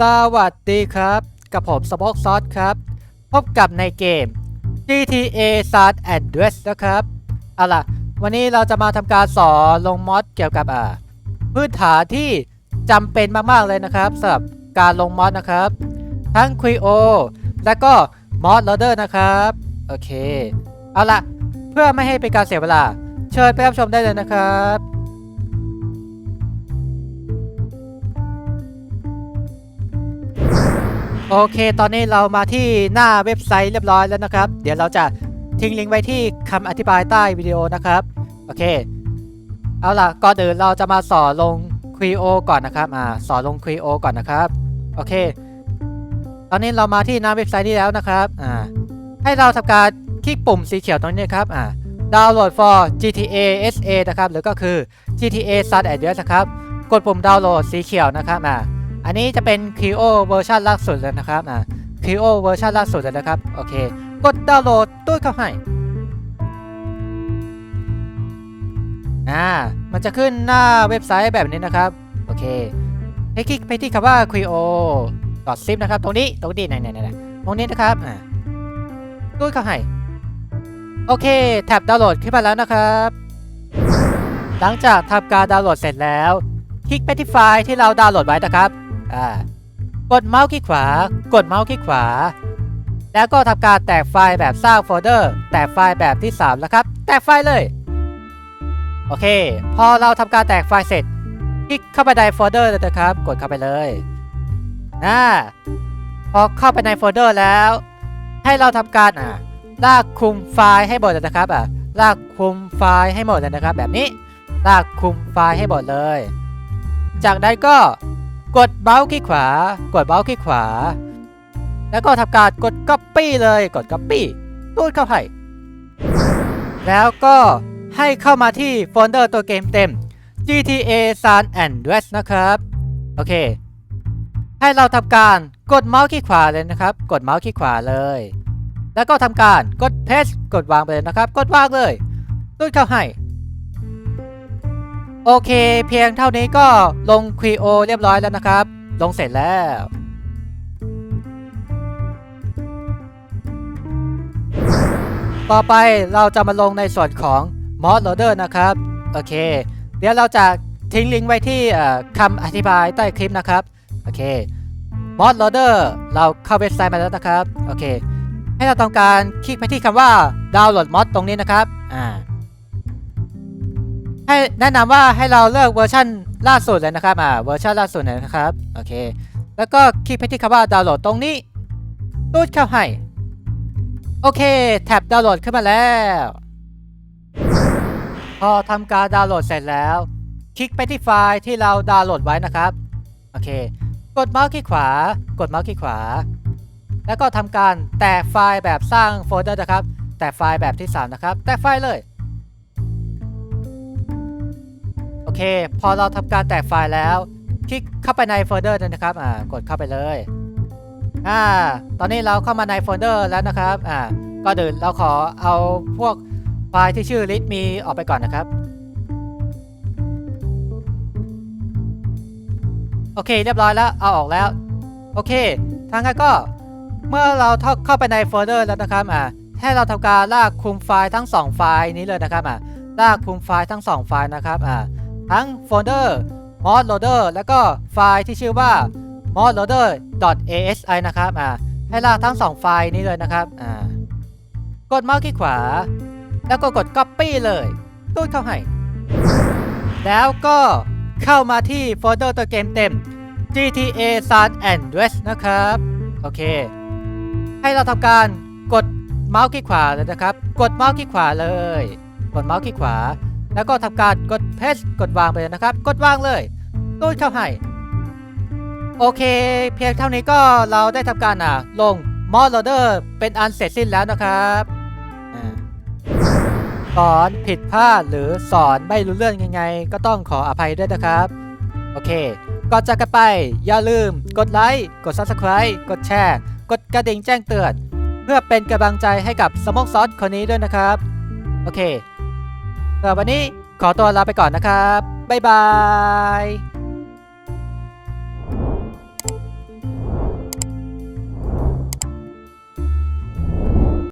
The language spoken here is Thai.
สวัสดีครับ กับผมสป็อกซอสครับ พบกับในเกม GTA San Andreas นะครับ เอาล่ะ วันนี้เราจะมาทำการสอนลงมอดเกี่ยวกับอ่าพื้นฐานที่จำเป็นมากๆเลยนะครับสำหรับการลงมอดนะครับ ทั้ง q u i o และก็มอด Loader นะครับ โอเค เอาล่ะ เพื่อไม่ให้เป็นการเสียเวลา เชิญไปรับชมได้เลยนะครับ โอเค ตอนนี้เรามาที่หน้าเว็บไซต์เรียบร้อยแล้วนะครับ เดี๋ยวเราจะทิ้งลิงก์ไว้ที่คำอธิบายใต้วิดีโอนะครับ โอเค เอาล่ะ ก่อนอื่นเราจะมาสอนลง q u i o ก่อนนะครับ อ่า สอนลง q u i o ก่อนนะครับ โอเค ตอนนี้เรามาที่หน้าเว็บไซต์นี้แล้วนะครับ อ่า ให้เราทำการคลิกปุ่มสีเขียวตรงนี้ครับ อ่า download for GTA SA นะครับ หรือก็คือ GTA San Andreas นะครับ กดปุ่มดาวน์โหลดสีเขียวนะครับ อ่า อันนี้จะเป็น Clio เวอร์ชันล่าสุดเลยนะครับอ่า Clio เวอร์ชันล่าสุดเลยนะครับ โอเค กดดาวน์โหลดตู้เข้าให้อ่ามันจะขึ้นหน้าเว็บไซต์แบบนี้นะครับ โอเคให้คลิกไปที่คำว่า Clio zip นะครับ ตรงนี้ตรงนี้ไหนไหนไหนตรงนี้นะครับอ่าตู้เข้าให้โอเค แท็บดาวน์โหลดขึ้นมาแล้วนะครับ หลังจากทำการดาวน์โหลดเสร็จแล้ว คลิกไปที่ไฟล์ที่เราดาวน์โหลดไว้นะครับ อ่ากดเมาส์คลิกขวา กดเมาส์คลิกขวา แล้วก็ทำการแตกไฟล์แบบสร้างโฟลเดอร์ แตกไฟล์แบบที่ 3 แล้วครับ แตกไฟล์เลย โอเค พอเราทำการแตกไฟล์เสร็จ คลิกเข้าไปในโฟลเดอร์เลยนะครับ กดเข้าไปเลยอ่าพอเข้าไปในโฟลเดอร์แล้ว ให้เราทำการอ่าลากคุมไฟล์ให้หมดเลยนะครับอ่าลากคุมไฟล์ให้หมดเลยนะครับ แบบนี้ลากคุมไฟล์ให้หมดเลย จากนั้นก็ กดเมาส์คลิกขวา กดเมาส์คลิกขวา แล้วก็ทำการกด Copy เลยกด Copy ตูดเข้าให้ แล้วก็ให้เข้ามาที่โฟลเดอร์ตัวเกมเต็ม GTA San Andreas นะครับ โอเค ให้เราทำการกดเมาส์คลิกขวาเลยนะครับ กดเมาส์คลิกขวาเลย แล้วก็ทำการกด Paste กดวางไปเลยนะครับ กดวางเลยตูดเข้าให้ โอเค เพียงเท่านี้ก็ลง q o เรียบร้อยแล้วนะครับ ลงเสร็จแล้ว ต่อไปเราจะมาลงในส่วนของ Mod Loader นะครับ โอเค เดี๋ยวเราจะทิ้งลิงก์ไว้ที่คำอธิบายใต้คลิปนะครับ โอเค Mod Loader เราเข้าเว็บไซต์มาแล้วนะครับ โอเค ให้เราต้องการคลิกไปที่คำว่าดาวน์โหลดมอดตรงนี้นะครับ อ่า ให้แนะนำว่าให้เราเลือกเวอร์ชันล่าสุดเลยนะครับอ่าเวอร์ชันล่าสุดนะครับโอเค แล้วก็คลิกไปที่คำว่าดาวน์โหลดตรงนี้ตูดเข้าให้โอเคแท็บดาวน์โหลดขึ้นมาแล้ว พอทำการดาวน์โหลดเสร็จแล้ว คลิกไปที่ไฟล์ที่เราดาวน์โหลดไว้นะครับโอเค กดเมาส์คลิกขวา กดเมาส์คลิกขวา แล้วก็ทำการแตกไฟล์แบบสร้างโฟลเดอร์นะครับ แตกไฟล์แบบที่ 3 นะครับ แตกไฟล์เลย เค พอเราทำการแตกไฟล์แล้ว คลิกเข้าไปในโฟลเดอร์นะครับอ่ากดเข้าไปเลยอ่าตอนนี้เราเข้ามาในโฟลเดอร์แล้วนะครับอ่าก็เดินเราขอเอาพวกไฟล์ที่ชื่อ list มีออกไปก่อนนะครับ โอเคเรียบร้อยแล้วเอาออกแล้ว โอเคทางนั้นก็เมื่อเราเข้าไปในโฟลเดอร์แล้วนะครับอ่าให้เราทำการลากคุมไฟล์ทั้ง 2 ไฟล์นี้เลยนะครับอ่าลากคุมไฟล์ทั้ง 2 ไฟล์นะครับอ่า ทั้งโฟลเดอร์ mod loader แล้วก็ไฟล์ที่ชื่อว่า mod loader asi นะครับอ่าให้ลากทั้ง 2 ไฟล์นี้เลยนะครับอ่ากดเมาส์คลิกขวา แล้วก็กด copy เลยตูดเข้าให้ แล้วก็เข้ามาที่โฟลเดอร์ตัวเกมเต็ม GTA San Andreas นะครับ โอเค ให้เราทำการกดเมาส์คลิกขวาเลยนะครับ กดเมาส์คลิกขวาเลย กดเมาส์คลิกขวา แล้วก็ทำการกด paste กดวางไปนะครับ กดวางเลยตูดเข้าให้ โอเค เพียงเท่านี้ก็เราได้ทำการอะลง mod loader เป็นอันเสร็จสิ้นแล้วนะครับสอนผิดพลาดหรือสอนไม่รู้เรื่องยังไง ก็ต้องขออภัยด้วยนะครับ โอเคก่อนจากกันไป อย่าลืมกดไลค์กด Subscribe กดแชร์ กดกระดิ่งแจ้งเตือน เพื่อเป็นกำลังใจให้กับสมองซอสคนนี้ด้วยนะครับ โอเค สำหรับวันนี้ขอตัวลาไปก่อนนะครับ บ๊ายบาย